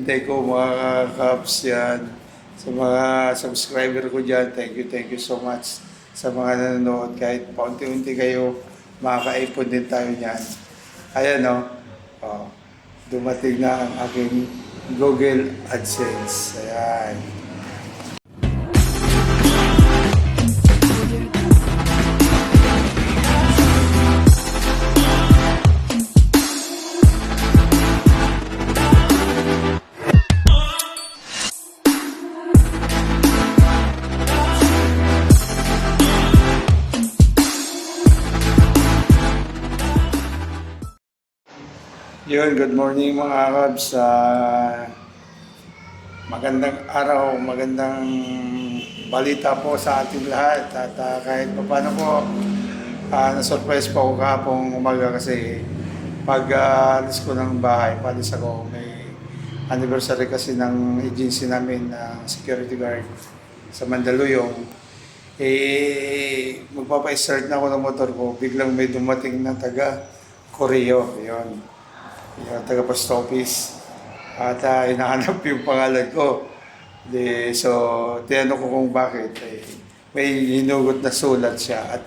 pinaka-intay ko mga kaps yan. Sa mga subscriber ko dyan, thank you, thank you so much. Sa mga nanonood, kahit paunti-unti kayo, makaka-ipon din tayo niyan. Ayan o, oh, dumating na ang aking Google AdSense. Ayan. Yun, good morning mga kabs. Ah, magandang araw, magandang balita po sa ating lahat. At ah, kahit pa paano po, ah, na-surprise po ako kahapong umaga kasi pag ah, alis ko ng bahay, palis ako, may anniversary kasi ng agency namin ng security guard sa Mandaluyong. Eh, magpapa-start na ako ng motor ko, biglang may dumating na taga Koreo. Yun yung taga post office at uh, hinahanap yung pangalan ko. Di, so, tinanong ko kung bakit. Eh, may hinugot na sulat siya at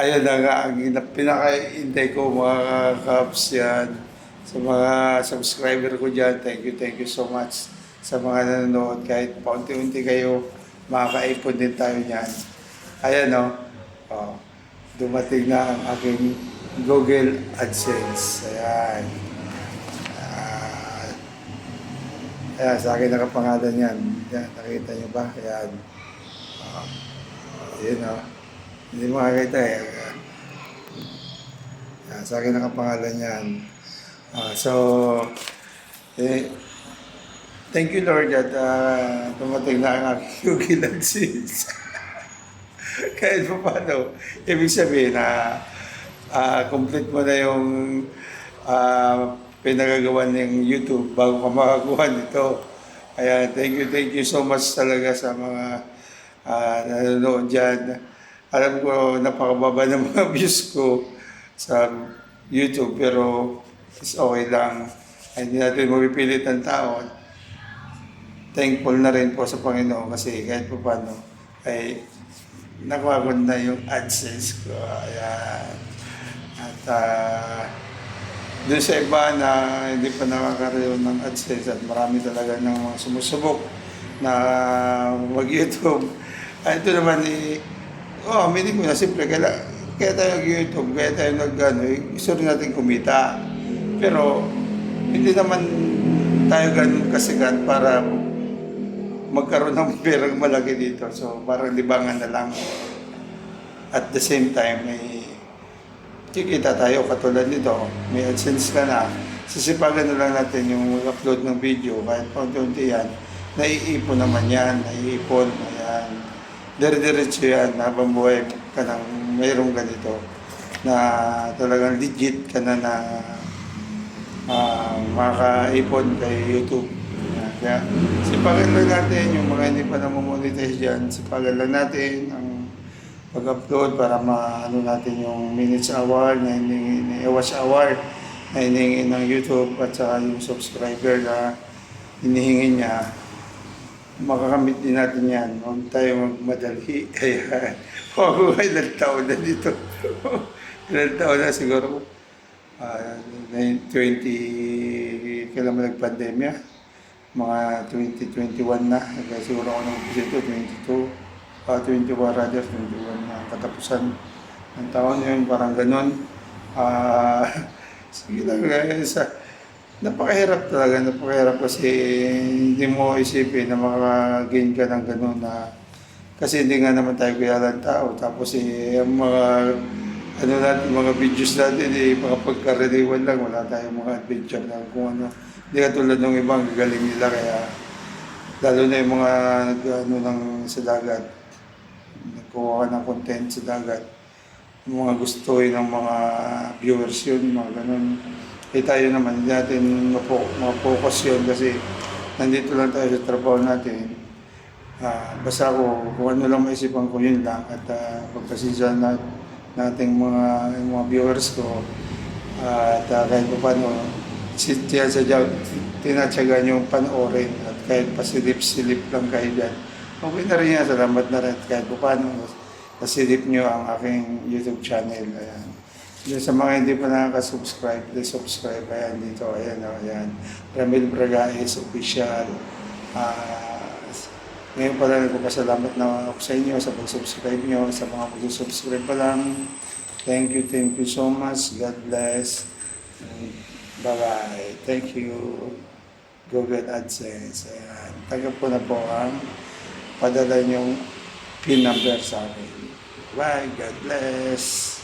ayun na nga ang ina- pinaka-intay ko mga kaps yan sa mga subscriber ko dyan. Thank you, thank you so much sa mga nanonood. Kahit paunti-unti kayo, makaka-ipon din tayo niyan. Ayan o. Oh, dumating na ang aking Google AdSense. Ayan. Ah, ayan, sa akin nakapangalan yan. Yan, nakita niyo ba? Ayan. Oh, yun o. Hindi mo makakita eh. Ayan, sa akin nakapangalan yan. Ah, so, eh, thank you Lord at ah, dumating na ang aking Google AdSense. Kahit pa paano, ibig sabihin na ah, complete mo na yung ah, pinagagawa ng YouTube bago ka makakuha nito. Kaya thank you, thank you so much talaga sa mga ah, nanonood dyan. Alam ko napakababa ng mga views ko sa YouTube pero it's okay lang. Hindi natin mapipilit ang tao. Thankful na rin po sa Panginoon kasi kahit pa paano ay nakuha ko na yung AdSense ko. Ayan. Uh, doon sa iba na hindi pa nakakaroon ng AdSense at marami talaga ng mga sumusubok na mag-YouTube. Ay, ito naman eh, oh, aminin ko na simple, kaya, kaya tayo nag-YouTube, kaya tayo nag-ano, eh, gusto rin natin kumita. Pero, hindi naman tayo ganun kasikat para magkaroon ng perang malaki dito. So, parang libangan na lang. At the same time, may kikita tayo katulad nito. May AdSense ka na. Sisipagan na lang natin yung upload ng video. Kahit paunti-unti yan, naiipon naman yan. Naiipon. Ayan. Dire-diretso yan habang buhay ka ng mayroong ganito na talagang legit ka na na uh, makaipon kay YouTube. Kaya sipagan lang natin yung mga hindi pa namomonetize dyan. Sipagan lang natin ang pag-upload para maano natin yung minutes hour na hiningi, watch hour na hinihingi ng YouTube at saka yung subscriber na hinihingi niya makakamit din natin yan. Huwag tayo magmadali. Ayan. Huwag ko ilang taon na dito. ilang taon na siguro. Uh, 20, kailan mo nag-pandemya? Mga 2021 na. Kaya siguro ako ito, 22. Uh, 21 rather, 21 na katapusan ng taon yun. Parang ganun. Ah, sige lang. eh, sa, napakahirap talaga, napakahirap kasi hindi mo isipin na makagain ka ng gano'n na kasi hindi nga naman tayo kilalang tao. Tapos eh, ang mga ano natin, mga videos natin, eh, mga pagkaraniwan lang, wala tayong mga adventure na kung ano. Hindi ka tulad ng ibang galing nila, kaya lalo na yung mga nag, ano, ng, sa dagat, nagkuha ka ng content sa dagat, mga gustuhin ng mga viewers yun, mga ganun. Eh tayo naman, hindi natin mapo- ma-focus yun kasi nandito lang tayo sa trabaho natin. Ah, basta ako, kung ano lang maisipan ko yun lang at uh, pagpasensya na, nating mga, mga viewers ko ah, at uh, kahit pa paano, tinatsaga niyong panoorin at kahit pasilip-silip lang kayo dyan. Okay na rin yan, salamat na rin kahit pa paano pasilip niyo ang aking YouTube channel. Ayan. Yung sa mga hindi pa nakaka-subscribe, please subscribe. Ayan dito, ayan, oh, ayan. Ramil Bragais, official. Ah, ngayon pala nagpapasalamat na ako sa inyo sa pag-subscribe nyo, sa mga pag-subscribe pa lang. Thank you, thank you so much. God bless. Bye-bye. Thank you. Google AdSense. Ayan. Tagap ko na po ang padala niyong pin number sa akin. Bye. God bless.